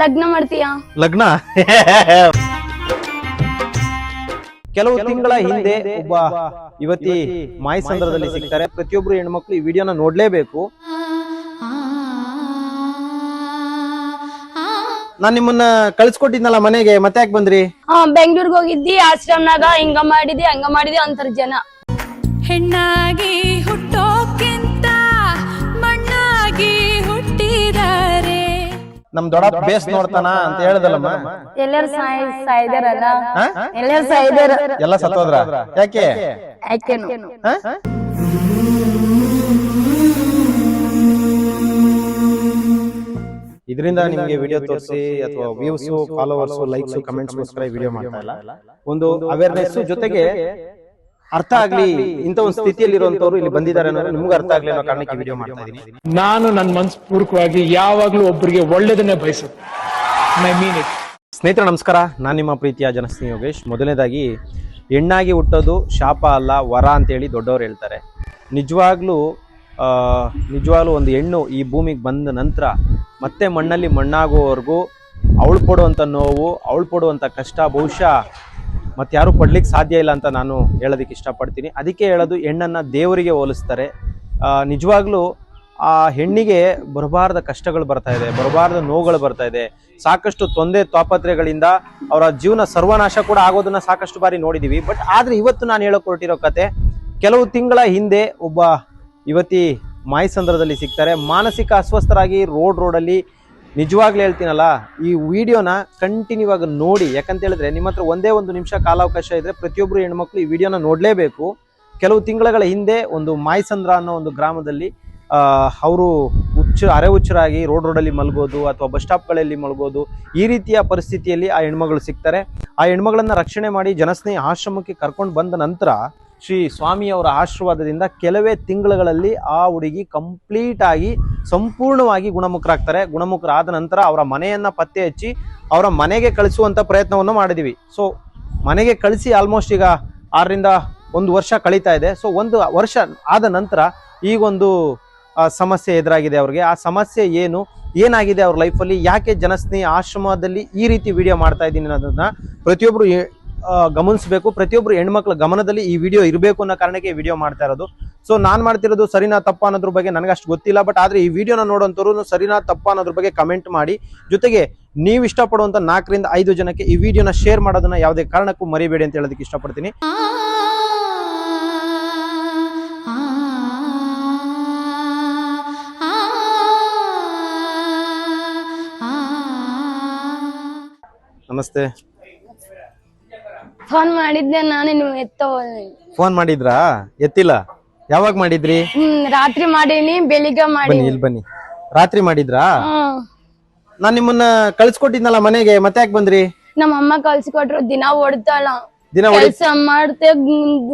ಲಗ್ನ ಮಾಡ್ತೀಯಾ? ಲಗ್ನ? ಕೆಲವು ತಿಂಗಳ ಹಿಂದೆ ಒಬ್ಬ ಯುವತಿ ಮಾಯಸಂದ್ರದಲ್ಲಿ ಸಿಗ್ತಾರೆ. ಪ್ರತಿಯೊಬ್ರು ಹೆಣ್ಮಕ್ಳು ಈ ವಿಡಿಯೋನ ನೋಡ್ಲೇಬೇಕು. ನಾನ್ ನಿಮ್ಮನ್ನ ಕಳ್ಸ್ಕೊಟ್ಟಿದ್ನಲ್ಲ ಮನೆಗೆ ಮತ್ತೆ ಯಾಕೆ ಬಂದ್ರಿ? ಹಾ ಬೆಂಗ್ಳೂರ್ಗ್ ಹೋಗಿದ್ದಿ ಆಶ್ರಮ್ನಾಗ ಹಿಂಗ ಮಾಡಿದಿ ಹಂಗ ಮಾಡಿದಿ ಅಂತಾರ ಜನ. ಹೆಣ್ಣಾಗಿ ಹುಟ್ಟೋಕ್ಕಿಂತ ನಮ್ ದೊಡ್ಡ ಬೇಸ್ ನೋಡ್ತಾನ ಅಂತ ಹೇಳ್ದಲ್ಲಮ್ಮ. ಎಲ್ಲಾರು ಸಾಯ್ ಸಾಯ್ದಾರಲ್ಲ? ಹಾ? ಎಲ್ಲಾರು ಸಾಯ್ದಾರ. ಎಲ್ಲ ಸತ್ತೋದ್ರ? ಯಾಕೆ? ಯಾಕೆನು? ಹಾ? ಇದರಿಂದ ನಿಮ್ಗೆ ವಿಡಿಯೋ ತೋರಿಸಿ ಅಥವಾ ವ್ಯೂಸ್ ಫಾಲೋವರ್ಸ್ ಲೈಕ್ಸ್ ಕಮೆಂಟ್ಸ್ ಗೋಸ್ಕರ ವಿಡಿಯೋ ಮಾಡ್ತಾ ಇಲ್ಲ. ಒಂದು ಅವೇರ್ನೆಸ್ ಜೊತೆಗೆ ಅರ್ಥ ಆಗ್ಲಿ ಇಂತ ಒಂದು ಸ್ಥಿತಿಯಲ್ಲಿ ಇರುವಂತವ್ರು ಇಲ್ಲಿ ಬಂದಿದ್ದಾರೆ ಅನ್ನೋದು ನಿಮ್ಗೆ ಅರ್ಥ ಆಗ್ಲಿ ಅನ್ನೋ ಕಾರಣಕ್ಕೆ ವಿಡಿಯೋ ಮಾಡ್ತಾ ಇದ್ದೀನಿ ನಾನು ನನ್ನ ಮನಸ್ಪೂರ್ವಕವಾಗಿ ಯಾವಾಗ್ಲೂ ಒಬ್ಬರಿಗೆ ಒಳ್ಳೇದನ್ನೇ ಬಯಸುತ್ತೆ. ಮೈ ಮೀನ್ ಇಟ್ ಸ್ನೇಹಿತರೆ ನಮಸ್ಕಾರ. ನಾನು ನಿಮ್ಮ ಪ್ರೀತಿಯ ಜನಸ್ನೇಹಿ ಯೋಗೇಶ್. ಮೊದಲನೇದಾಗಿ ಹೆಣ್ಣಾಗಿ ಹುಟ್ಟೋದು ಶಾಪ ಅಲ್ಲ ವರ ಅಂತೇಳಿ ದೊಡ್ಡವರು ಹೇಳ್ತಾರೆ. ನಿಜವಾಗ್ಲೂ ನಿಜವಾಗ್ಲೂ ಒಂದು ಹೆಣ್ಣು ಈ ಭೂಮಿಗೆ ಬಂದ ನಂತರ ಮತ್ತೆ ಮಣ್ಣಲ್ಲಿ ಮಣ್ಣಾಗುವವರೆಗೂ ಅವಳು ಪಡುವಂಥ ನೋವು ಅವಳು ಪಡುವಂಥ ಕಷ್ಟ ಬಹುಶಃ ಮತ್ತೆ ಯಾರು ಪಡ್ಲಿಕ್ಕೆ ಸಾಧ್ಯ ಇಲ್ಲ ಅಂತ ನಾನು ಹೇಳೋದಕ್ಕೆ ಇಷ್ಟಪಡ್ತೀನಿ. ಅದಕ್ಕೆ ಹೇಳೋದು ಹೆಣ್ಣನ್ನು ದೇವರಿಗೆ ಹೋಲಿಸ್ತಾರೆ. ನಿಜವಾಗ್ಲೂ ಆ ಹೆಣ್ಣಿಗೆ ಬರಬಾರ್ದ ಕಷ್ಟಗಳು ಬರ್ತಾ ಇದೆ, ಬರಬಾರ್ದ ನೋವುಗಳು ಬರ್ತಾ ಇದೆ. ಸಾಕಷ್ಟು ತೊಂದರೆ ತಾಪತ್ರೆಗಳಿಂದ ಅವರ ಜೀವನ ಸರ್ವನಾಶ ಕೂಡ ಆಗೋದನ್ನ ಸಾಕಷ್ಟು ಬಾರಿ ನೋಡಿದ್ದೀವಿ ಬಟ್ ಆದ್ರೆ ಇವತ್ತು ನಾನು ಹೇಳಕ್ ಹೊರಟಿರೋ ಕತೆ, ಕೆಲವು ತಿಂಗಳ ಹಿಂದೆ ಒಬ್ಬ ಯುವತಿ ಮಾಯಸಂದ್ರದಲ್ಲಿ ಸಿಗ್ತಾರೆ. ಮಾನಸಿಕ ಅಸ್ವಸ್ಥರಾಗಿ ರೋಡ್ ರೋಡಲ್ಲಿ ನಿಜವಾಗ್ಲೂ ಹೇಳ್ತೀನಲ್ಲ, ಈ ವಿಡಿಯೋನ ಕಂಟಿನ್ಯೂ ಆಗಿ ನೋಡಿ, ಯಾಕಂತ ಹೇಳಿದ್ರೆ ನಿಮ್ಮ ಹತ್ರ ಒಂದೇ ಒಂದು ನಿಮಿಷ ಕಾಲಾವಕಾಶ ಇದ್ರೆ ಪ್ರತಿಯೊಬ್ಬರು ಹೆಣ್ಮಕ್ಳು ಈ ವಿಡಿಯೋನ ನೋಡಲೇಬೇಕು. ಕೆಲವು ತಿಂಗಳ ಹಿಂದೆ ಒಂದು ಮಾಯಸಂದ್ರ ಅನ್ನೋ ಒಂದು ಗ್ರಾಮದಲ್ಲಿ ಅವರು ಹುಚ್ಚ, ಅರೆ ಹುಚ್ಚರಾಗಿ ರೋಡ್ ರೋಡಲ್ಲಿ ಮಲಗೋದು ಅಥವಾ ಬಸ್ ಸ್ಟಾಪ್ಗಳಲ್ಲಿ ಮಲಗೋದು, ಈ ರೀತಿಯ ಪರಿಸ್ಥಿತಿಯಲ್ಲಿ ಆ ಹೆಣ್ಮಗಳು ಸಿಗ್ತಾರೆ. ಆ ಹೆಣ್ಮಗಳನ್ನ ರಕ್ಷಣೆ ಮಾಡಿ ಜನಸ್ನೇಹಿ ಆಶ್ರಮಕ್ಕೆ ಕರ್ಕೊಂಡು ಬಂದ ನಂತರ ಶ್ರೀ ಸ್ವಾಮಿಯವರ ಆಶೀರ್ವಾದದಿಂದ ಕೆಲವೇ ತಿಂಗಳುಗಳಲ್ಲಿ ಆ ಹುಡುಗಿ ಕಂಪ್ಲೀಟ್ ಆಗಿ ಸಂಪೂರ್ಣವಾಗಿ ಗುಣಮುಖರಾಗ್ತಾರೆ. ಗುಣಮುಖರಾದ ನಂತರ ಅವರ ಮನೆಯನ್ನ ಪತ್ತೆ ಹಚ್ಚಿ ಅವರ ಮನೆಗೆ ಕಳಿಸುವಂತ ಪ್ರಯತ್ನವನ್ನು ಮಾಡಿದೀವಿ. ಸೊ ಮನೆಗೆ ಕಳಿಸಿ ಆಲ್ಮೋಸ್ಟ್ ಈಗ ಆರರಿಂದ ಒಂದು ವರ್ಷ ಕಳೀತಾ ಇದೆ. ಸೊ ಒಂದು ವರ್ಷ ಆದ ನಂತರ ಈಗೊಂದು ಸಮಸ್ಯೆ ಎದುರಾಗಿದೆ ಅವ್ರಿಗೆ. ಆ ಸಮಸ್ಯೆ ಏನು ಏನಾಗಿದೆ ಅವ್ರ ಲೈಫಲ್ಲಿ ಯಾಕೆ ಜನಸ್ನೇಹಿ ಆಶ್ರಮದಲ್ಲಿ ಈ ರೀತಿ ವಿಡಿಯೋ ಮಾಡ್ತಾ ಇದ್ದೀನಿ ಅನ್ನೋದನ್ನ ಆ, ಗಮನಿಸಬೇಕು ಪ್ರತಿಯೊಬ್ಬರು ಹೆಣ್ಮಕ್ಳ ಗಮನದಲ್ಲಿ ಈ ವಿಡಿಯೋ ಇರಬೇಕು ಅನ್ನೋ ಕಾರಣಕ್ಕೆ ಈ ವಿಡಿಯೋ ಮಾಡ್ತಾ ಇರೋದು ಸೊ ನಾನು ಮಾಡ್ತಿರೋದು ಸರಿನಾ ತಪ್ಪ ಅನ್ನೋದ್ರ ಬಗ್ಗೆ ನನಗೆ ಅಷ್ಟು ಗೊತ್ತಿಲ್ಲ ಬಟ್ ಆದ್ರೆ ಈ ವಿಡಿಯೋನ ನೋಡುವಂತವ್ರು ಸರಿನಾ ತಪ್ಪ ಅನ್ನೋದ್ರ ಬಗ್ಗೆ ಕಮೆಂಟ್ ಮಾಡಿ ಜೊತೆಗೆ ನೀವು ಇಷ್ಟಪಡುವಂತ ನಾಲ್ಕರಿಂದ ಐದು ಜನಕ್ಕೆ ಈ ವಿಡಿಯೋನ ಶೇರ್ ಮಾಡೋದನ್ನ ಯಾವುದೇ ಕಾರಣಕ್ಕೂ ಮರಿಬೇಡಿ ಅಂತ ಹೇಳೋದಕ್ಕೆ ಇಷ್ಟಪಡ್ತೀನಿ ನಮಸ್ತೆ ಫೋನ್ ಮಾಡಿದ್ದೆ ನಾನು ಎತ್ತ ಫೋನ್ ಮಾಡಿದ್ರಾ? ಎತ್ತಿಲ್ಲ? ಯಾವಾಗ ಮಾಡಿದ್ರಿ? ಹ್ಮ್ ರಾತ್ರಿ ಮಾಡೀನಿ ಬೆಳಿಗ್ಗೆ ಬನ್ನಿ ಇಲ್ಲಿ ಬನ್ನಿ. ರಾತ್ರಿ ಮಾಡಿದ್ರಾ? ಹ್ಮ್. ನಾನ್ ನಿಮ್ಮನ್ನ ಕಳ್ಸ್ಕೊಟ್ಟಿದ್ನಲ್ಲ ಮನೆಗೆ ಮತ್ತೆ ಯಾಕೆ ಬಂದ್ರಿ? ನಮ್ಮ ಅಮ್ಮ ಕಳ್ಸಿಕೊಟ್ರು ದಿನ ಹೊಡ್ತಾಳ ದಿನ ಹೊಡಿ ಕೆಲ್ಸ ಮಾಡ್ತೆ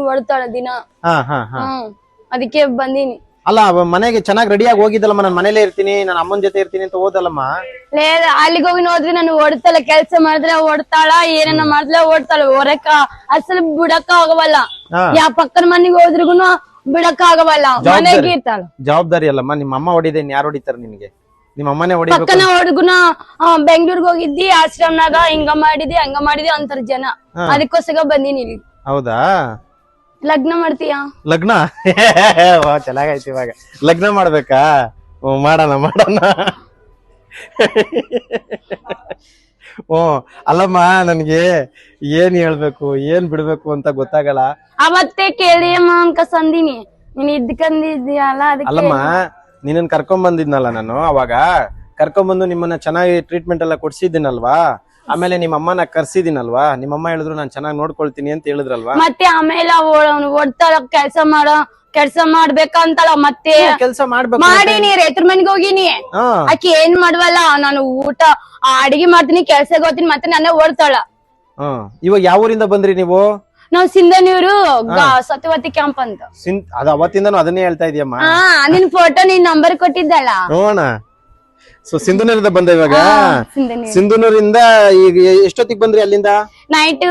ಹೊಡ್ತಾಳ ದಿನ. ಹಾ ಹಾ ಹಾ. ಹ್ಮ್ ಅದಕ್ಕೆ ಬಂದೀನಿ. ಅಲ್ಲ ಮನೆಗೆ ಚೆನ್ನಾಗಿ ರೆಡಿಯಾಗಿ ಹೋಗಿದ್ದಲ್ಲಮ್ಮ ನಾನು ಮನೇಲೆ ಇರ್ತೀನಿ ನಾನು ಅಮ್ಮನ ಜೊತೆ ಇರ್ತೀನಿ ಅಂತ ಓದಲ್ಲಮ್ಮ ಅಲ್ಲಿಗೆ ಹೋಗಿ ನೋಡ್ರಿ ನಾನು ಓಡ್ತಾಳ ಕೆಲ್ಸ ಮಾಡಿದ್ರೆ ಓಡ್ತಾಳ ಏನನ್ನ ಮಾಡಿದ್ರೆ ಓಡ್ತಾಳ. ಹೊರಕ ಅಸಲು ಬಿಡಕ್ಕ ಆಗವಲ್ಲ. ಹಾ. ಯಾ ಪಕ್ಕದ ಮನೆಗೆ ಹೋದ್ರಿಗುನು ಬಿಡಕ ಆಗವಲ್ಲ. ಮನೆಗೆ ಇರ್ತಾಳ. ಜವಾಬ್ದಾರಿ ಅಲ್ಲಮ್ಮ ನಿಮ್ಮ ಅಮ್ಮ ಹೊಡಿದೆ ಯಾರು ಹೊಡಿತಾರ ನಿಮ್ಗೆ ನಿಮ್ಮ ಅಮ್ಮನೇ ಹೊಡಿಬೇಕು. ಪಕ್ಕನ ಹುಡುಗನ ಬೆಂಗ್ಳೂರ್ಗ್ ಹೋಗಿದ್ದಿ ಆಶ್ರಮನಾಗ ಹಿಂಗ ಮಾಡಿದಿ ಹಂಗ ಮಾಡಿದಿ ಅಂತಾರ ಜನ. ಅದಕ್ಕೋಸ್ಕರ ಬಂದಿನಿ ಇಲ್ಲಿ. ಹೌದಾ? ಲಗ್ನ ಮಾಡ್ತೀಯಾ? ಲಗ್ನ? ವಾ ಚೆನ್ನಾಗಾಯ್ತು ಇವಾಗ. ಲಗ್ನ ಮಾಡ್ಬೇಕಾ? ಹ್ಞೂ ಮಾಡೋಣ ಮಾಡೋಣ. ಓ ಅಲ್ಲಮ್ಮ ನನ್ಗೆ ಏನ್ ಹೇಳ್ಬೇಕು ಏನ್ ಬಿಡ್ಬೇಕು ಅಂತ ಗೊತ್ತಾಗಲ್ಲ. ಅವತ್ತೇ ಕೇಳಿ ಅಮ್ಮ ಅನ್ಕ ಸಂದಿನಿ. ನೀನ್ ಇದ್ಕಂದಿದ್ಯಲ್ಲ ಅದಕ್ಕೆ ಅಲ್ಲಮ್ಮ ನಿನ್ನನ್ ಕರ್ಕೊಂಡ್ ಬಂದಿದ್ನಲ್ಲ ನಾನು ಅವಾಗ. ಕರ್ಕೊಂಡ್ ಬಂದು ನಿಮ್ಮನ್ನ ಚೆನ್ನಾಗಿ ಟ್ರೀಟ್ಮೆಂಟ್ ಎಲ್ಲ ಕೊಡ್ಸಿದ್ದೀನಲ್ವಾ? ಆಮೇಲೆ ನಿಮ್ಮ ಅಮ್ಮನ ಕರ್ಸಿದೀನಲ್ವಾ? ನಿಮ್ಮ ಅಮ್ಮ ಹೇಳಿದ್ರು ನಾನು ಚೆನ್ನಾಗಿ ನೋಡ್ಕೊಳ್ತೀನಿ ಅಂತ ಹೇಳಿದ್ರಲ್ವಾ? ಮತ್ತೆ ಆಮೇಲೆ ಅವಳು ಓಡ್ತಾಳ ಕೆಲ್ಸ ಮಾಡೋ ಕೆಲ್ಸ ಮಾಡ್ಬೇಕಂತಾಳ ಮತ್ತೆ ಕೆಲಸ ಮಾಡ್ಬೇಕು ಮಾಡಿನಿ ರೈತರ ಮನೆಗೆ ಹೋಗಿನಿ. ಹಾ. ಆಕಿ ಏನ್ ಮಾಡ್ವಲ್ಲ ನಾನು ಊಟ ಆ, ಅಡಿಗೆ ಮಾಡ್ತೀನಿ ಕೆಲ್ಸಕ್ಕೆ ಹೋಗ್ತೀನಿ ಮತ್ತೆ ನನ್ನ ಓಡ್ತಾಳ. ಹಾ. ಇವಾಗ ಯಾವ ಊರಿಂದ ಬಂದ್ರಿ ನೀವು? ನಾವ್ ಸಿಂಧನೂರು ಸತ್ಯವತಿ ಕ್ಯಾಂಪ್ ಅಂತ. ಸಿನ್ ಅದು ಅವತ್ತಿಂದನು ಅದನ್ನೇ ಹೇಳ್ತಾ ಇದೀಯಮ್ಮ. ಹಾ ನಿನ್ ಫೋಟೋ ನಿನ್ ನಂಬರ್ ಕೊಟ್ಟಿದ್ದಲ್ಲ. ನೋಡೋಣ. ಸೊ ಸಿಂಧುನೂರಿಂದ ಬಂದ ಇವಾಗ? ಸಿಂಧನೂರು ಸಿಂಧುನೂರಿಂದ. ಈಗ ಎಷ್ಟೊತ್ತಿಗೆ ಬಂದ್ರಿ ಅಲ್ಲಿಂದ? ನೈಟ್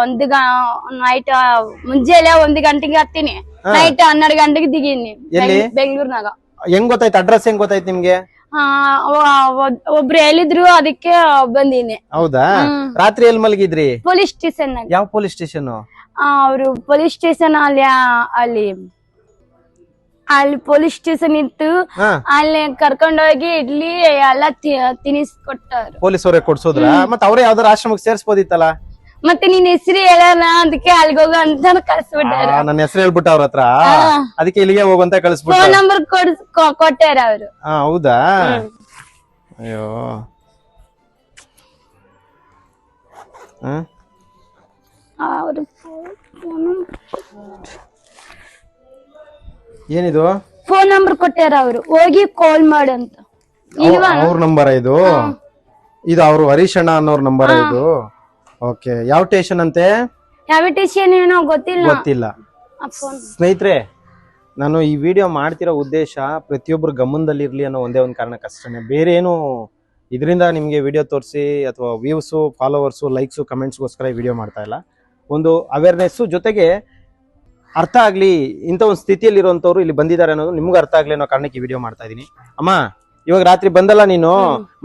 ಒಂದು ನೈಟ್ ಮುಂಜಾನೆ ಒಂದು ಗಂಟೆಗೆ ಹತ್ತೀನಿ. ನೈಟ್ ಹನ್ನೆರಡು ಗಂಟೆಗೆ ದಿಗೀನಿ. ಎಲ್ಲಿ? ಬೆಂಗಳೂರಿನಾಗ. ಹೆಂಗ್ ಗೊತ್ತಾಯ್ತು? ಅಡ್ರೆಸ್ ಹೆಂಗ್ ಗೊತ್ತಾಯ್ತು ನಿಮ್ಗೆ? ಆ, ಒಬ್ರು ಹೇಳಿದ್ರು ಅದಕ್ಕೆ ಬಂದಿನಿ. ಹೌದಾ? ರಾತ್ರಿ ಎಲ್ಲಿ ಮಲಗಿದ್ರಿ? ಪೊಲೀಸ್ ಸ್ಟೇಷನ್ ಯಾವ ಪೊಲೀಸ್ ಸ್ಟೇಷನ್ ಅವರು ಪೊಲೀಸ್ ಸ್ಟೇಷನ್ ಅಲ್ಲಿ ಅಲ್ಲಿ. ಅಲ್ಲಿ ಪೊಲೀಸ್ ಸ್ಟೇಷನ್ ಇತ್ತು. ಹಾ. ಅಲ್ಲಿ ಕರ್ಕೊಂಡೋಗಿ ಇಡ್ಲಿ ಎಲ್ಲ ಪೊಲೀಸ್ ಅವರೇ ಕೊಡ್ಸೋದ್ರ? ಮತ್ತೆ ಅವ್ರ ಯಾವ್ದಾರ ಆಶ್ರಮಕ್ಕೆ ಸೇರ್ಸ್ಬೋದಿತ್ತಲ್ಲ? ಮತ್ತೆ ನಿನ್ ಹೆಸರು ಹೇಳಲ್ಲ ಅದಕ್ಕೆ ಅಲ್ಲಿಗೆ ಹೋಗೋ ಅಂತ ಕಳ್ಸ್ಬಿಟ್ಟಾರ. ನನ್ನ ಹೆಸರು ಹೇಳ್ಬಿಟ್ಟ ಅವ್ರ ಹತ್ರ? ಅದಕ್ಕೆ ಇಲ್ಲಿಗೆ ಹೋಗುವಂತ ಕಳಿಸ್ಬಿಟ್ಟ. ಫೋನ್ ನಂಬರ್ ಕೊಟ್ಟಾರ ಅವ್ರು. ಹಾ ಹೌದಾ? ಅಯ್ಯೋ. ಹ್ಮ್? ಅವ್ರು ಏನಿದು? ಫೋನ್ ನಂಬರ್ ಕೊಟ್ಟಾರ ಅವರು. ಹೋಗಿ ಕಾಲ್ ಮಾಡು ಅಂತ. ಅವ್ರ ನಂಬರ್ ಇದು ಇದು ಅವರು ಹರೀಶ್ ಅಣ್ಣ ಅನ್ನೋರ್ ನಂಬರ್ ಇದು ಓಕೆ ಯಾವ ಟೇಷನ್ ಅಂತೆ? ಯಾವ ಟೇಷನ್ ಏನೋ ಗೊತ್ತಿಲ್ಲ. ಗೊತ್ತಿಲ್ಲ. ಸ್ನೇಹಿತರೆ ನಾನು ಈ ವಿಡಿಯೋ ಮಾಡ್ತಿರೋ ಉದ್ದೇಶ ಪ್ರತಿಯೊಬ್ಬರು ಗಮನದಲ್ಲಿ ಇರ್ಲಿ ಅನ್ನೋ ಒಂದೇ ಒಂದು ಕಾರಣಕ್ಕಷ್ಟೇ ಬೇರೆ ಏನು ಇದರಿಂದ ನಿಮಗೆ ವಿಡಿಯೋ ತೋರಿಸಿ ಅಥವಾ ವ್ಯೂಸು ಫಾಲೋವರ್ಸು ಲೈಕ್ಸು ಕಮೆಂಟ್ಸ್ಗೋಸ್ಕರ ಈ ವಿಡಿಯೋ ಮಾಡ್ತಾ ಇಲ್ಲ. ಒಂದು ಅವೇರ್ನೆಸ್ಸು ಜೊತೆಗೆ ಅರ್ಥ ಆಗ್ಲಿ ಇಂಥ ಒಂದು ಸ್ಥಿತಿಯಲ್ಲಿ ಇರುವಂತವ್ರು ಇಲ್ಲಿ ಬಂದಿದ್ದಾರೆ ಅನ್ನೋದು ನಿಮ್ಗೆ ಅರ್ಥ ಆಗ್ಲಿ ಅನ್ನೋ ಕಾರಣಕ್ಕೆ ಈ ವಿಡಿಯೋ ಮಾಡ್ತಾ ಇದೀನಿ. ಅಮ್ಮ ಇವಾಗ ರಾತ್ರಿ ಬಂದಲ್ಲ ನೀನು?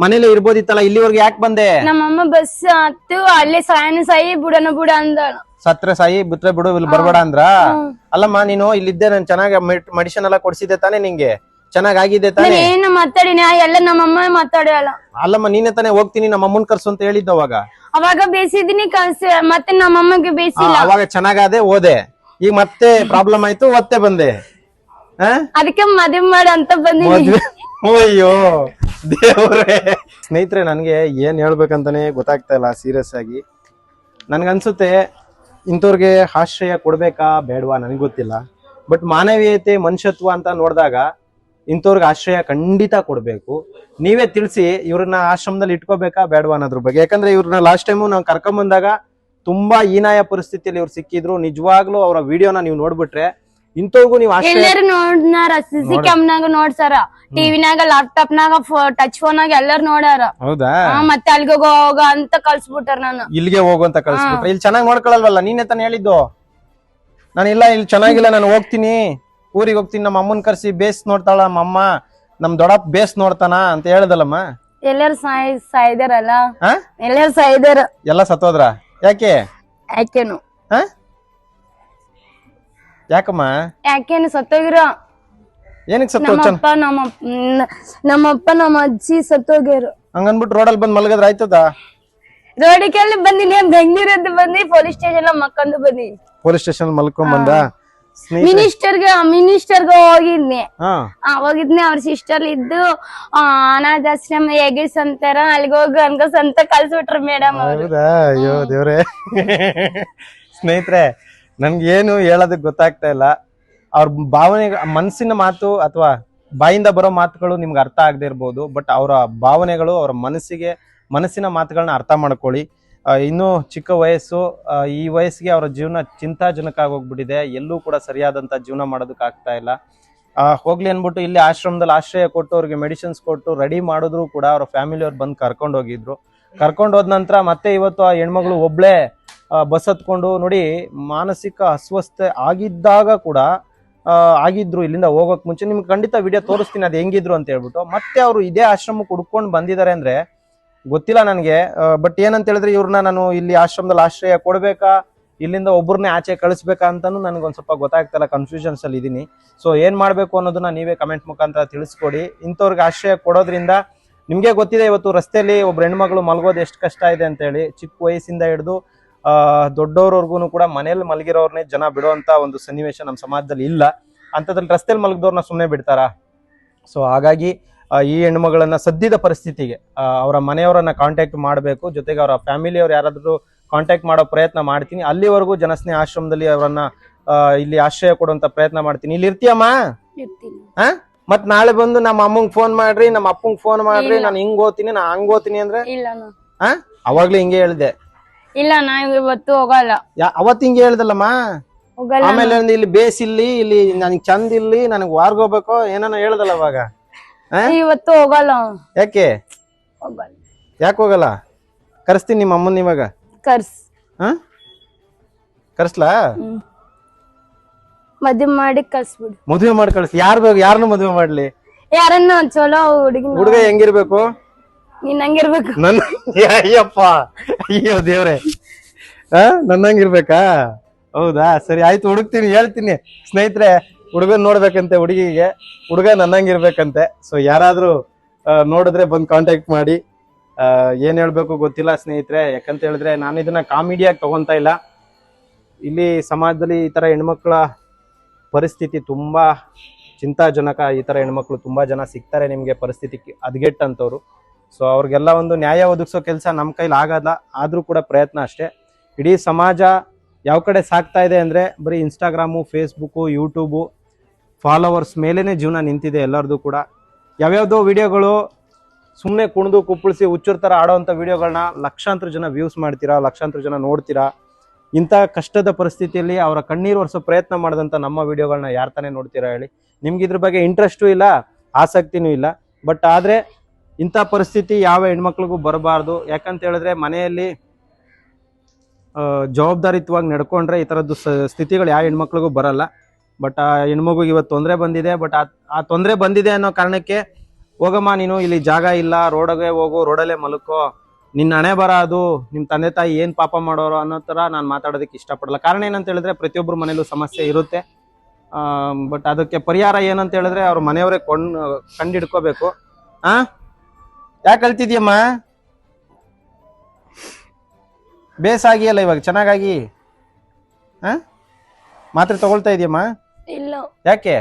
ಮನೇಲಿ ಇರ್ಬೋದಿತ್ತಲ್ಲ ಇಲ್ಲಿವರೆಗೆ ಯಾಕೆ ಬಂದೆ? ನಮ್ಮಮ್ಮ ಬಸ್ ಹತ್ತು ಅಲ್ಲೇ ಸಾಯನ ಸಾಯಿ ಬುಡನ ಬುಡ ಅಂದ ಸತ್ರ ಸಾಯಿ ಬಿಟ್ರೆ ಬಿಡು ಇಲ್ಲಿ ಬರ್ಬೇಡ ಅಂದ್ರ? ಅಲ್ಲಮ್ಮ ನೀನು ಇಲ್ಲಿದ್ದೆ ನಾನು ಚೆನ್ನಾಗಿ ಮೆಡಿಸಿನ್ ಎಲ್ಲ ಕೊಡ್ಸಿದ್ದೆ ತಾನೇ ನಿಂಗೆ? ಚೆನ್ನಾಗ್ ಆಗಿದೆ ತಾನೇ ಏನು ಮಾತಾಡಿನ? ಎಲ್ಲ ನಮ್ಮಮ್ಮ ಮಾತಾಡಲ್ಲ. ಅಲ್ಲಮ್ಮ ನೀನೆ ತಾನೇ ಹೋಗ್ತೀನಿ ನಮ್ಮ ಅಮ್ಮನ್ ಕರ್ಸು ಅಂತ ಹೇಳಿದ್ದ ಅವಾಗ. ಅವಾಗ ಬೇಸಿದಿನಿ ಕಲ್ಸ ಮತ್ತೆ ನಮ್ಮಮ್ಮಗೆ ಬೇಸಿ ಬೇಸಿಲ್ಲ ಅವಾಗ ಚೆನ್ನಾಗಾದೆ ಓದೆ ಈಗ ಮತ್ತೆ ಪ್ರಾಬ್ಲಮ್ ಆಯ್ತು ಮತ್ತೆ ಬಂದೆ. ಆ? ಅದಕ್ಕೆ ಮದುವೆ ಮಾಡಿ ಅಂತ ಮದ್ವೆ ಅಯ್ಯೋ ದೇವ್ರೆ. ಸ್ನೇಹಿತರೆ ನನಗೆ ಏನ್ ಹೇಳ್ಬೇಕಂತಾನೆ ಗೊತ್ತಾಗ್ತಾ ಇಲ್ಲ ಸೀರಿಯಸ್ ಆಗಿ. ನನ್ಗನ್ಸುತ್ತೆ ಇಂಥವ್ರಿಗೆ ಆಶ್ರಯ ಕೊಡ್ಬೇಕಾ ಬೇಡವಾ ನನಗೆ ಗೊತ್ತಿಲ್ಲ. ಬಟ್ ಮಾನವೀಯತೆ ಮನುಷ್ಯತ್ವ ಅಂತ ನೋಡಿದಾಗ ಇಂಥವ್ರಿಗೆ ಆಶ್ರಯ ಖಂಡಿತ ಕೊಡ್ಬೇಕು. ನೀವೇ ತಿಳಿಸಿ ಇವ್ರನ್ನ ಆಶ್ರಮದಲ್ಲಿ ಇಟ್ಕೋಬೇಕಾ ಬೇಡವಾ ಅನ್ನೋದ್ರ ಬಗ್ಗೆ. ಯಾಕಂದ್ರೆ ಇವ್ರನ್ನ ಲಾಸ್ಟ್ ಟೈಮು ನಾವು ಕರ್ಕೊಂಡ್ ಬಂದಾಗ ತುಂಬಾ ಹೀನಾಯ ಪರಿಸ್ಥಿತಿಯಲ್ಲಿ ಇವ್ರು ಸಿಕ್ಕಿದ್ರು. ನಿಜವಾಗ್ಲೂ ಅವರ ವಿಡಿಯೋನ ನೀವು ನೋಡ್ಬಿಟ್ರೆ ಇಂತವಗೂ ನೀವು ಎಲ್ಲರೂ ನೋಡ್ನಾರ ಸಿಸಿ ಕ್ಯಾಮ್ನಾಗ ನೋಡ್ಸಾರ. ಟಿವಿನಾಗ ಲ್ಯಾಪ್ಟಾಪ್ ನಾಗ ಟಚ್ ಫೋನ್ ನಾಗ ಎಲ್ಲರೂ ನೋಡಾರ ಹೌದಾ? ಮತ್ತೆ ಅಲ್ಲಿಗೆ ಹೋಗ ಅಂತ ಕಳ್ಸ್ಬಿಟ್ಟಾರ ನಾನು. ಇಲ್ಲಿಗೆ ಹೋಗು ಅಂತ ಕಳಿಸ್ಬಿಟ್ರೆ. ಇಲ್ಲಿ ಚೆನ್ನಾಗಿ ನೋಡ್ಕೊಳಲ್ವಲ್ಲ? ನೀನೆ ತಾನೇ ಹೇಳಿದ್ದು. ನಾನು ಇಲ್ಲ ಇಲ್ಲಿ ಚೆನ್ನಾಗಿಲ್ಲ ನಾನು ಹೋಗ್ತೀನಿ. ಊರಿಗೆ ಹೋಗ್ತೀನಿ ನಮ್ಮ ಅಮ್ಮನ್ ಕರ್ಸಿ ಬೇಸ್ ನೋಡ್ತಾಳ ನಮ್ಮಅಮ್ಮ ನಮ್ ದೊಡ್ಡಪ್ಪ ಬೇಸ್ ನೋಡ್ತಾನ ಅಂತ ಹೇಳ್ದಲ್ಲಮ್ಮ? ಎಲ್ಲರೂ ಸಾಯ್ ಸಾಯ್ದಾರಲ್ಲ? ಎಲ್ಲಾರು ಸಾಯ್ದಾರ. ಎಲ್ಲ ಸತ್ತೋದ್ರ? ಯಾಕೆ? ಯಾಕೇನು. ಹಾ? ಯಾಕಮ್ಮ? ಯಾಕೇನು ಸತ್ತೋಗಿರೋ. ಏನಕ್ಕೆ ಸತ್ತೋ ನಮ್ಮಪ್ಪ ನಮ್ಮ ನಮ್ಮಪ್ಪ ನಮ್ಮ ಅಜ್ಜಿ ಸತ್ತೋಗ್ಯಾರ ಹಂಗನ್ಬಿಟ್ಟು ರೋಡಲ್ಲಿ ಬಂದು ಮಲಗದ್ರ ಆಯ್ತದ? ರೋಡಿಗೆಲ್ಲ ಬಂದಿನಿ ಬೆಂಗಳೂರದ್ದು ಬಂದಿ ಪೊಲೀಸ್ ಸ್ಟೇಷನ್ ಮಕ್ಕಂದು ಬಂದಿ. ಪೊಲೀಸ್ ಸ್ಟೇಷನ್ ಮಲ್ಕೊಂಡ್ ಬಂದ? ಮಿನಿಸ್ಟರ್ಗೆ ಮಿನಿಸ್ಟರ್ಗೆ ಹೋಗಿದ್ನಿ. ಹೋಗಿದ್ನಿ. ಅವ್ರ ಸಿಸ್ಟರ್ ಇದ್ದು ಅನಾಥ ಅನಾಥಾಶ್ರಮ ಎಗಿಸ್ ಅಂತಾರ? ಅಲ್ಲಿಗೆ ಹೋಗಿ ಅನ್ಕಸ್ ಅಂತ ಕಳ್ಸ್ಬಿಟ್ರು ಮೇಡಮ್ ಅಯ್ಯೋ ದೇವ್ರೆ. ಸ್ನೇಹಿತರೆ ನನ್ಗೆ ಏನು ಹೇಳೋದಕ್ ಗೊತ್ತಾಗ್ತಾ ಇಲ್ಲ. ಅವ್ರ ಭಾವನೆ ಮನಸ್ಸಿನ ಮಾತು ಅಥವಾ ಬಾಯಿಂದ ಬರೋ ಮಾತುಗಳು ನಿಮ್ಗೆ ಅರ್ಥ ಆಗದೆ ಇರ್ಬೋದು ಬಟ್ ಅವರ ಭಾವನೆಗಳು ಅವರ ಮನಸ್ಸಿಗೆ ಮನಸ್ಸಿನ ಮಾತುಗಳನ್ನ ಅರ್ಥ ಮಾಡ್ಕೊಳ್ಳಿ. ಇನ್ನೂ ಚಿಕ್ಕ ವಯಸ್ಸು ಈ ವಯಸ್ಸಿಗೆ ಅವರ ಜೀವನ ಚಿಂತಾಜನಕ ಆಗೋಗ್ಬಿಟ್ಟಿದೆ. ಎಲ್ಲೂ ಕೂಡ ಸರಿಯಾದಂಥ ಜೀವನ ಮಾಡೋದಕ್ಕೆ ಆಗ್ತಾ ಇಲ್ಲ. ಹೋಗ್ಲಿ ಅಂದ್ಬಿಟ್ಟು ಇಲ್ಲಿ ಆಶ್ರಮದಲ್ಲಿ ಆಶ್ರಯ ಕೊಟ್ಟು, ಅವ್ರಿಗೆ ಮೆಡಿಸಿನ್ಸ್ ಕೊಟ್ಟು, ರೆಡಿ ಮಾಡಿದ್ರು ಕೂಡ ಅವರ ಫ್ಯಾಮಿಲಿ ಅವ್ರು ಬಂದು ಕರ್ಕೊಂಡು ಹೋಗಿದ್ರು. ಕರ್ಕೊಂಡು ಹೋದ ನಂತರ ಮತ್ತೆ ಇವತ್ತು ಆ ಹೆಣ್ಮಗಳು ಒಬ್ಳೆ ಬಸ್ ಹತ್ಕೊಂಡು ನೋಡಿ ಮಾನಸಿಕ ಅಸ್ವಸ್ಥೆ ಆಗಿದ್ದಾಗ ಕೂಡ ಆಗಿದ್ರು ಇಲ್ಲಿಂದ ಹೋಗೋಕ್ ಮುಂಚೆ. ನಿಮ್ಗೆ ಖಂಡಿತ ವಿಡಿಯೋ ತೋರಿಸ್ತೀನಿ, ಅದು ಹೆಂಗಿದ್ರು ಅಂತ ಹೇಳ್ಬಿಟ್ಟು. ಮತ್ತೆ ಅವರು ಇದೇ ಆಶ್ರಮಕ್ಕೆ ಹುಡ್ಕೊಂಡು ಬಂದಿದ್ದಾರೆ ಅಂದ್ರೆ ಗೊತ್ತಿಲ್ಲ ನನಗೆ. ಬಟ್ ಏನಂತ ಹೇಳಿದ್ರೆ ಇವ್ರನ್ನ ನಾನು ಇಲ್ಲಿ ಆಶ್ರಮದಲ್ಲಿ ಆಶ್ರಯ ಕೊಡಬೇಕಾ, ಇಲ್ಲಿಂದ ಒಬ್ಬರನ್ನೇ ಆಚೆ ಕಳಿಸ್ಬೇಕಾ ಅಂತಾನು ನನಗೊಂದು ಸ್ವಲ್ಪ ಗೊತ್ತಾಗ್ತಿಲ್ಲ ಕನ್ಫ್ಯೂಷನ್ಸ್ ಅಲ್ಲಿ ಇದೀನಿ. ಸೊ ಏನ್ ಮಾಡ್ಬೇಕು ಅನ್ನೋದನ್ನ ನೀವೇ ಕಮೆಂಟ್ ಮುಖಾಂತರ ತಿಳಿಸ್ಕೊಡಿ. ಇಂಥವ್ರಿಗೆ ಆಶ್ರಯ ಕೊಡೋದ್ರಿಂದ ನಿಮ್ಗೆ ಗೊತ್ತಿದೆ ಇವತ್ತು ರಸ್ತೆಯಲ್ಲಿ ಒಬ್ರು ಹೆಣ್ಮಗಳು ಮಲಗೋದು ಎಷ್ಟು ಕಷ್ಟ ಇದೆ ಅಂತ ಹೇಳಿ, ಚಿಕ್ಕ ವಯಸ್ಸಿಂದ ಹಿಡಿದು ದೊಡ್ಡವ್ರವರ್ಗು ಕೂಡ ಮನೇಲಿ ಮಲಗಿರೋರ್ನೇ ಜನ ಬಿಡುವಂತ ಒಂದು ಸನ್ನಿವೇಶ ನಮ್ಮ ಸಮಾಜದಲ್ಲಿ ಇಲ್ಲ. ಅಂಥದ್ರಲ್ಲಿ ರಸ್ತೆಯಲ್ಲಿ ಮಲಗಿದವ್ರನ್ನ ಸುಮ್ಮನೆ ಬಿಡ್ತಾರಾ? ಸೊ ಹಾಗಾಗಿ ಈ ಹೆಣ್ಮಗಳನ್ನ ಸದ್ಯದ ಪರಿಸ್ಥಿತಿಗೆ ಅವರ ಮನೆಯವರನ್ನ ಕಾಂಟ್ಯಾಕ್ಟ್ ಮಾಡಬೇಕು ಜೊತೆಗೆ ಅವರ ಫ್ಯಾಮಿಲಿಯವ್ರು ಯಾರಾದರೂ ಕಾಂಟ್ಯಾಕ್ಟ್ ಮಾಡೋ ಪ್ರಯತ್ನ ಮಾಡ್ತೀನಿ. ಅಲ್ಲಿವರೆಗೂ ಜನಸ್ನೇಹ ಆಶ್ರಮದಲ್ಲಿ ಅವರನ್ನ ಇಲ್ಲಿ ಆಶ್ರಯ ಕೊಡುವಂತ ಪ್ರಯತ್ನ ಮಾಡ್ತೀನಿ. ಇಲ್ಲಿ ಇರ್ತೀಯಮ್ಮ? ಹಾ? ಮತ್ ನಾಳೆ ಬಂದು ನಮ್ಮ ಅಮ್ಮಂಗ್ ಫೋನ್ ಮಾಡ್ರಿ ನಮ್ಮ ಅಪ್ಪಂಗ್ ಫೋನ್ ಮಾಡ್ರಿ ನಾನು ಹಿಂಗ್ ಓದ್ತೀನಿ ನಾ ಹಂಗ್ ಓದ್ತೀನಿ ಅಂದ್ರೆ? ಹಾ? ಅವಾಗ್ಲೂ ಹಿಂಗೆ ಹೇಳ್ದೆ. ಇಲ್ಲ ನಾ ಇವತ್ತು ಹೋಗಲ್ಲ. ಅವತ್ ಹಿಂಗೆ ಹೇಳ್ದಲ್ಲಮ್ಮ? ಆಮೇಲೆ ಇಲ್ಲಿ ಬೇಸ್ ಇಲ್ಲಿ ಇಲ್ಲಿ ನನಗ್ ಚಂದ ಇಲ್ಲಿ ನನಗ್ ವಾರ್ಗೋಬೇಕು ಏನಾನ ಹೇಳ್ದಲ್ಲ ಅವಾಗ. ಇವತ್ತು ಹೋಗಲ್ಲ. ಯಾಕೆ? ಹೋಗಲ್ಲ. ಯಾಕೆ ಹೋಗಲ್ಲ? ಕರೆಸ್ತೀನಿ ನಿಮ್ಮ ಅಮ್ಮನ ಇವಾಗ. ಕರ್ಸ್. ಹಾ ಕರೆಸ್ಲಾ? ಮದುವೆ ಮಾಡಿ ಕಳ್ಸ್ಬಿಡು. ಮದುವೆ ಮಾಡಿ ಕಳಿಸ್. ಯಾರು ಯಾರನ್ನ ಮದುವೆ ಮಾಡ್ಲಿ? ಯಾರನ್ನ ಒಂದ್ ಚಲೋ ಹುಡುಗಿ ಹುಡುಗ ಹೆಂಗಿರ್ಬೇಕು? ನೀನ್ ಹಂಗಿರ್ಬೇಕು. ನನ್ನ ಅಯ್ಯಪ್ಪ. ಅಯ್ಯೋ ದೇವ್ರೆ. ಆ? ನನ್ನಂಗಿರ್ಬೇಕಾ? ಹೌದಾ? ಸರಿ ಆಯ್ತು ಹುಡುಕ್ತೀನಿ ಹೇಳ್ತೀನಿ. ಸ್ನೇಹಿತರೆ ಹುಡುಗನ್ ನೋಡ್ಬೇಕಂತೆ ಹುಡುಗಿಗೆ. ಹುಡುಗ ನನ್ನಂಗಿರ್ಬೇಕಂತೆ. ಸೊ ಯಾರಾದ್ರೂ ನೋಡಿದ್ರೆ ಬಂದು ಕಾಂಟ್ಯಾಕ್ಟ್ ಮಾಡಿ. ಏನು ಹೇಳ್ಬೇಕು ಗೊತ್ತಿಲ್ಲ ಸ್ನೇಹಿತರೆ. ಯಾಕಂತ ಹೇಳಿದ್ರೆ ನಾನು ಇದನ್ನ ಕಾಮಿಡಿಯಾಗಿ ತಗೊಂತ ಇಲ್ಲ. ಇಲ್ಲಿ ಸಮಾಜದಲ್ಲಿ ಈ ತರ ಹೆಣ್ಮಕ್ಳ ಪರಿಸ್ಥಿತಿ ತುಂಬಾ ಚಿಂತಾಜನಕ. ಈ ತರ ಹೆಣ್ಮಕ್ಳು ತುಂಬಾ ಜನ ಸಿಗ್ತಾರೆ ನಿಮ್ಗೆ ಪರಿಸ್ಥಿತಿ ಅಂತವ್ರು. ಸೊ ಅವ್ರಿಗೆಲ್ಲ ಒಂದು ನ್ಯಾಯ ಒದಗಿಸೋ ಕೆಲಸ ನಮ್ಮ ಕೈಲಿ ಆಗಲ್ಲ. ಆದ್ರೂ ಕೂಡ ಪ್ರಯತ್ನ ಅಷ್ಟೇ. ಇಡೀ ಸಮಾಜ ಯಾವ ಕಡೆ ಸಾಕ್ತಾ ಇದೆ ಅಂದ್ರೆ ಬರೀ ಇನ್ಸ್ಟಾಗ್ರಾಮು ಫೇಸ್ಬುಕ್ಕು ಯೂಟ್ಯೂಬು ಫಾಲೋವರ್ಸ್ ಮೇಲೇ ಜೀವನ ನಿಂತಿದೆ ಎಲ್ಲರದು ಕೂಡ. ಯಾವ್ಯಾವುದೋ ವಿಡಿಯೋಗಳು ಸುಮ್ಮನೆ ಕುಣಿದು ಕುಪ್ಪಳಿಸಿ ಹುಚ್ಚರ ಥರ ಆಡೋವಂಥ ವಿಡಿಯೋಗಳನ್ನ ಲಕ್ಷಾಂತರ ಜನ ವ್ಯೂಸ್ ಮಾಡ್ತೀರಾ, ಲಕ್ಷಾಂತರ ಜನ ನೋಡ್ತೀರಾ? ಇಂಥ ಕಷ್ಟದ ಪರಿಸ್ಥಿತಿಯಲ್ಲಿ ಅವರ ಕಣ್ಣೀರು ಒರೆಸೋ ಪ್ರಯತ್ನ ಮಾಡಿದಂಥ ನಮ್ಮ ವಿಡಿಯೋಗಳನ್ನ ಯಾರು ತಾನೇ ನೋಡ್ತೀರಾ ಹೇಳಿ. ನಿಮ್ಗೆ ಇದ್ರ ಬಗ್ಗೆ ಇಂಟ್ರೆಸ್ಟು ಇಲ್ಲ, ಆಸಕ್ತಿನೂ ಇಲ್ಲ. ಬಟ್ ಆದರೆ ಇಂಥ ಪರಿಸ್ಥಿತಿ ಯಾವ ಹೆಣ್ಮಕ್ಳಿಗೂ ಬರಬಾರ್ದು. ಯಾಕಂತ ಹೇಳಿದ್ರೆ ಮನೆಯಲ್ಲಿ ಜವಾಬ್ದಾರಿತ್ವಾಗಿ ನಡ್ಕೊಂಡ್ರೆ ಈ ಥರದ್ದು ಸ್ಥಿತಿಗಳು ಯಾವ ಹೆಣ್ಮಕ್ಳಿಗೂ ಬರಲ್ಲ. ಬಟ್ ಆ ಹೆಣ್ಮಗುಗೆ ಇವತ್ತು ತೊಂದರೆ ಬಂದಿದೆ, ಬಟ್ ಆ ತೊಂದರೆ ಬಂದಿದೆ ಅನ್ನೋ ಕಾರಣಕ್ಕೆ, ಹೋಗಮ್ಮ ನೀನು, ಇಲ್ಲಿ ಜಾಗ ಇಲ್ಲ, ರೋಡಗೆ ಹೋಗು, ರೋಡಲ್ಲೇ ಮಲ್ಕೋ, ನಿನ್ನ ಹಣೆ ಬರ ಅದು ನಿಮ್ಮ ತಂದೆ ತಾಯಿ ಏನು ಪಾಪ ಮಾಡೋರು ಅನ್ನೋ ಥರ ನಾನು ಮಾತಾಡೋದಕ್ಕೆ ಇಷ್ಟಪಡಲ್ಲ. ಕಾರಣ ಏನಂತ ಹೇಳಿದ್ರೆ ಪ್ರತಿಯೊಬ್ಬರ ಮನೇಲೂ ಸಮಸ್ಯೆ ಇರುತ್ತೆ. ಬಟ್ ಅದಕ್ಕೆ ಪರಿಹಾರ ಏನಂತ ಹೇಳಿದ್ರೆ, ಅವ್ರ ಮನೆಯವರೇ ಕೊಂಡ್, ಕಂಡಿಡ್ಕೋಬೇಕು. ಆ? ಯಾಕೆ ಕಳ್ತಿದ್ಯಮ್ಮ ಬೇಸಾಗಿಯಲ್ಲ ಇವಾಗ, ಚೆನ್ನಾಗಾಗಿ? ಹಾಂ ಮಾತ್ರೆ ತಗೊಳ್ತಾ ಇದೆಯಮ್ಮ? ಇಲ್ಲ. ಯಾಕೆ?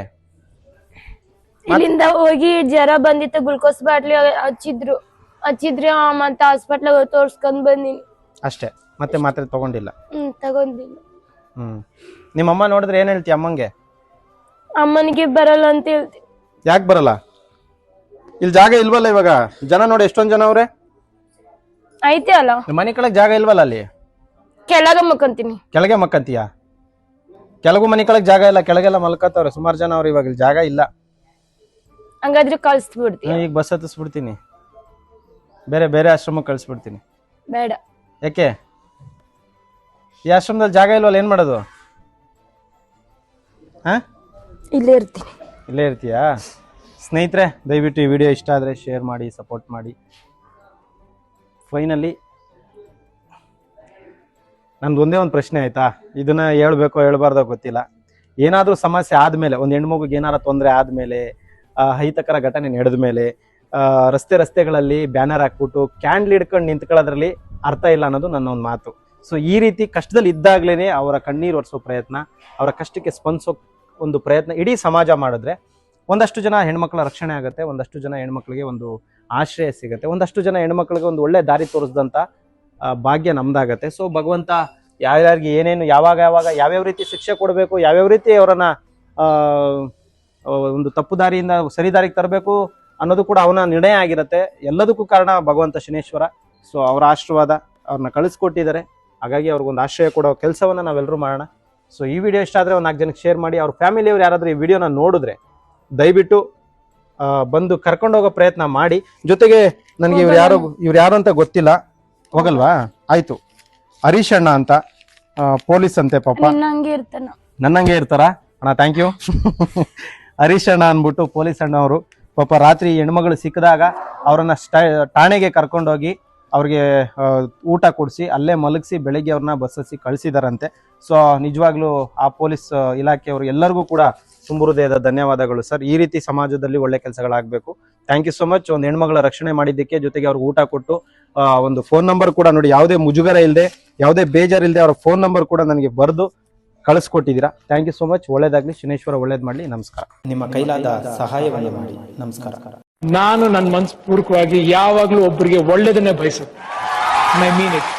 ಇಲ್ಲಿಂದ ಹೋಗಿ ಜ್ವರ ಬಂದಿತ್ತು ಗ್ಲುಕೋಸ್ ಬಾಟ್ಲಿ ಹಚ್ಚಿದ್ರು. ಹಚ್ಚಿದ್ರೆ ಮತ್ತೆ ಹಾಸ್ಪಿಟ್ಲ್ ತೋರಿಸ್ಕೊಂಡ್ ಬಂದಿನಿ. ಅಷ್ಟೇ. ಮತ್ತೆ ಮಾತ್ರೆ ತಗೊಂಡಿಲ್ಲ? ಹ್ಮ್ ತಗೊಂಡಿಲ್ಲ. ಹ್ಮ್. ನಿಮ್ಮಮ್ಮ ನೋಡಿದ್ರೆ ಏನ್ ಹೇಳ್ತಿ ಅಮ್ಮಂಗೆ? ಅಮ್ಮನಿಗೆ ಬರಲ್ಲ ಅಂತ ಹೇಳ್ತಿ. ಯಾಕೆ ಬರಲ್ಲ? ಇಲ್ಲಿ ಜಾಗ ಇಲ್ವಲ್ಲ ಇವಾಗ? ಜನ ನೋಡಿ ಎಷ್ಟೊಂದ್ ಜನ ಅವ್ರೆ? ಐತೆ ಅಲ್ಲ. ಮನೆ ಕೆಳಗೆ ಜಾಗ ಇಲ್ವಲ್ಲ ಅಲ್ಲಿ? ಕೆಳಗೆ ಮಕ್ಕಂತೀನಿ. ಕೆಳಗೆ ಮಕ್ಕಂತೀಯ? ಕೆಳಗೂ ಮನೆ ಕೆಳಗೆ ಜಾಗ ಇಲ್ಲ ಕೆಳಗೆಲ್ಲ ಮಲ್ಕತ್ತವ್ರೆ. ಸುಮಾರು ಜನ ಅವ್ರು ಇವಾಗ ಇಲ್ಲಿ ಜಾಗ ಇಲ್ಲ. ಹಂಗಾದ್ರೆ ಕಳಿಸ್ಬಿಡ್ತೀನಿ ನಾನು ಈಗ ಬಸ್ ಹತ್ತಿಸ್ಬಿಡ್ತೀನಿ. ಬೇರೆ ಬೇರೆ ಆಶ್ರಮಕ್ಕೆ ಕಳಿಸ್ಬಿಡ್ತೀನಿ. ಬೇಡ. ಯಾಕೆ? ಈ ಆಶ್ರಮದಲ್ಲಿ ಜಾಗ ಇಲ್ವಲ್ಲ ಏನು ಮಾಡೋದು? ಹಾಂ? ಇಲ್ಲೇ ಇರ್ತೀನಿ. ಇಲ್ಲೇ ಇರ್ತೀಯಾ? ಸ್ನೇಹಿತರೆ ದಯವಿಟ್ಟು ಈ ವಿಡಿಯೋ ಇಷ್ಟ ಆದರೆ ಶೇರ್ ಮಾಡಿ ಸಪೋರ್ಟ್ ಮಾಡಿ. ಫೈನಲಿ ನಂದು ಒಂದೇ ಒಂದು ಪ್ರಶ್ನೆ ಆಯ್ತಾ? ಇದನ್ನ ಹೇಳ್ಬೇಕೋ ಹೇಳ್ಬಾರ್ದೋ ಗೊತ್ತಿಲ್ಲ. ಏನಾದರೂ ಸಮಸ್ಯೆ ಆದಮೇಲೆ, ಒಂದು ಹೆಣ್ಮಗುಗೆ ಏನಾರ ತೊಂದರೆ ಆದಮೇಲೆ ಅಹಿತಕರ ಘಟನೆ ನಡೆದ ಮೇಲೆ ರಸ್ತೆ ರಸ್ತೆಗಳಲ್ಲಿ ಬ್ಯಾನರ್ ಹಾಕ್ಬಿಟ್ಟು ಕ್ಯಾಂಡ್ಲ್ ಹಿಡ್ಕೊಂಡು ನಿಂತ್ಕೊಳ್ಳೋದ್ರಲ್ಲಿ ಅರ್ಥ ಇಲ್ಲ ಅನ್ನೋದು ನನ್ನ ಒಂದು ಮಾತು. ಸೊ ಈ ರೀತಿ ಕಷ್ಟದಲ್ಲಿ ಇದ್ದಾಗಲೇ ಅವರ ಕಣ್ಣೀರು ಒರೆಸೋ ಪ್ರಯತ್ನ, ಅವರ ಕಷ್ಟಕ್ಕೆ ಸ್ಪಂದಿಸೋ ಒಂದು ಪ್ರಯತ್ನ ಇಡೀ ಸಮಾಜ ಮಾಡಿದ್ರೆ ಒಂದಷ್ಟು ಜನ ಹೆಣ್ಮಕ್ಳ ರಕ್ಷಣೆ ಆಗುತ್ತೆ, ಒಂದಷ್ಟು ಜನ ಹೆಣ್ಮಕ್ಳಿಗೆ ಒಂದು ಆಶ್ರಯ ಸಿಗುತ್ತೆ, ಒಂದಷ್ಟು ಜನ ಹೆಣ್ಮಕ್ಳಿಗೆ ಒಂದು ಒಳ್ಳೆ ದಾರಿ ತೋರಿಸಿದಂಥ ಭಾಗ್ಯ ನಮ್ದಾಗತ್ತೆ. ಸೊ ಭಗವಂತ ಯಾರ್ಯಾರಿಗೆ ಏನೇನು ಯಾವಾಗ ಯಾವಾಗ ಯಾವ್ಯಾವ ರೀತಿ ಶಿಕ್ಷೆ ಕೊಡಬೇಕು, ಯಾವ್ಯಾವ ರೀತಿ ಅವರನ್ನ ಒಂದು ತಪ್ಪು ದಾರಿಯಿಂದ ಸರಿ ದಾರಿಗೆ ತರಬೇಕು ಅನ್ನೋದು ಕೂಡ ಅವನ ನಿರ್ಣಯ ಆಗಿರುತ್ತೆ. ಎಲ್ಲದಕ್ಕೂ ಕಾರಣ ಭಗವಂತ ಶನೇಶ್ವರ. ಸೊ ಅವರ ಆಶೀರ್ವಾದ ಅವ್ರನ್ನ ಕಳಿಸ್ಕೊಟ್ಟಿದ್ದಾರೆ. ಹಾಗಾಗಿ ಅವ್ರಿಗೊಂದು ಆಶ್ರಯ ಕೊಡೋ ಕೆಲಸವನ್ನು ನಾವೆಲ್ಲರೂ ಮಾಡೋಣ. ಸೊ ಈ ವಿಡಿಯೋ ಇಷ್ಟ ಆದರೆ ಒಂದು ನಾಲ್ಕು ಜನಕ್ಕೆ ಶೇರ್ ಮಾಡಿ, ಅವ್ರ ಫ್ಯಾಮಿಲಿಯವ್ರು ಯಾರಾದರೂ ಈ ವಿಡಿಯೋನ ನೋಡಿದ್ರೆ ದಯವಿಟ್ಟು ಬಂದು ಕರ್ಕೊಂಡೋಗೋ ಪ್ರಯತ್ನ ಮಾಡಿ. ಜೊತೆಗೆ, ನನಗೆ ಇವ್ರು ಯಾರು ಇವ್ರು ಯಾರು ಅಂತ ಗೊತ್ತಿಲ್ಲ. ಹೋಗಲ್ವಾ? ಆಯ್ತು. ಹರೀಶ್ ಅಣ್ಣ ಅಂತ ಪೊಲೀಸ್ ಅಂತೆ ಪಾಪ. ಇರ್ತಾನ. ನನ್ನಂಗೆ ಇರ್ತಾರ? ಅಣ್ಣ ಥ್ಯಾಂಕ್ ಯು ಹರೀಶ್ ಅಣ್ಣ ಅಂದ್ಬಿಟ್ಟು ಪೊಲೀಸ್ ಅಣ್ಣ ಅವರು ಪಾಪ ರಾತ್ರಿ ಹೆಣ್ಮಗಳು ಸಿಕ್ಕಿದಾಗ ಅವ್ರನ್ನ ಸ್ಟ ಠಾಣೆಗೆ ಕರ್ಕೊಂಡೋಗಿ ಅವ್ರಿಗೆ ಊಟ ಕೊಡಿಸಿ ಅಲ್ಲೇ ಮಲಗಿಸಿ ಬೆಳಿಗ್ಗೆ ಅವ್ರನ್ನ ಬಸ್ ಹಚ್ಚಿ ಕಳಿಸಿದಾರಂತೆ. ಸೊ ನಿಜವಾಗ್ಲೂ ಆ ಪೊಲೀಸ್ ಇಲಾಖೆಯವರು ಎಲ್ಲರಿಗೂ ಕೂಡ ತುಂಬ ಹೃದಯದ ಧನ್ಯವಾದಗಳು ಸರ್. ಈ ರೀತಿ ಸಮಾಜದಲ್ಲಿ ಒಳ್ಳೆ ಕೆಲಸಗಳಾಗಬೇಕು. ಥ್ಯಾಂಕ್ ಯು ಸೊ ಮಚ್ ಒಂದು ಹೆಣ್ಮಗಳ ರಕ್ಷಣೆ ಮಾಡಿದ್ದಕ್ಕೆ ಜೊತೆಗೆ ಅವ್ರಿಗೆ ಊಟ ಕೊಟ್ಟು ಆ, ಒಂದು ಫೋನ್ ನಂಬರ್ ಕೂಡ ನೋಡಿ ಯಾವುದೇ ಮುಜುಗರ ಇಲ್ಲದೆ ಯಾವುದೇ ಬೇಜಾರ್ ಇಲ್ಲದೆ ಅವ್ರ ಫೋನ್ ನಂಬರ್ ಕೂಡ ನನಗೆ ಬರೆದು ಕಳಿಸ್ಕೊಟ್ಟಿದ್ದೀರಾ. ಥ್ಯಾಂಕ್ ಯು ಸೊ ಮಚ್ ಒಳ್ಳೇದಾಗಲಿ. ಶನೇಶ್ವರ ಒಳ್ಳೇದು ಮಾಡಲಿ. ನಮಸ್ಕಾರ. ನಿಮ್ಮ ಕೈಲಾದ ಸಹಾಯವನ್ನು ಮಾಡಿ. ನಮಸ್ಕಾರ. ನಾನು ನನ್ನ ಮನಸ್ಪೂರ್ವಕವಾಗಿ ಯಾವಾಗಲೂ ಒಬ್ಬರಿಗೆ ಒಳ್ಳೇದನ್ನೇ ಬಯಸುತ್ತೆ ಮೈ ಮೀನ್ ಇಟ್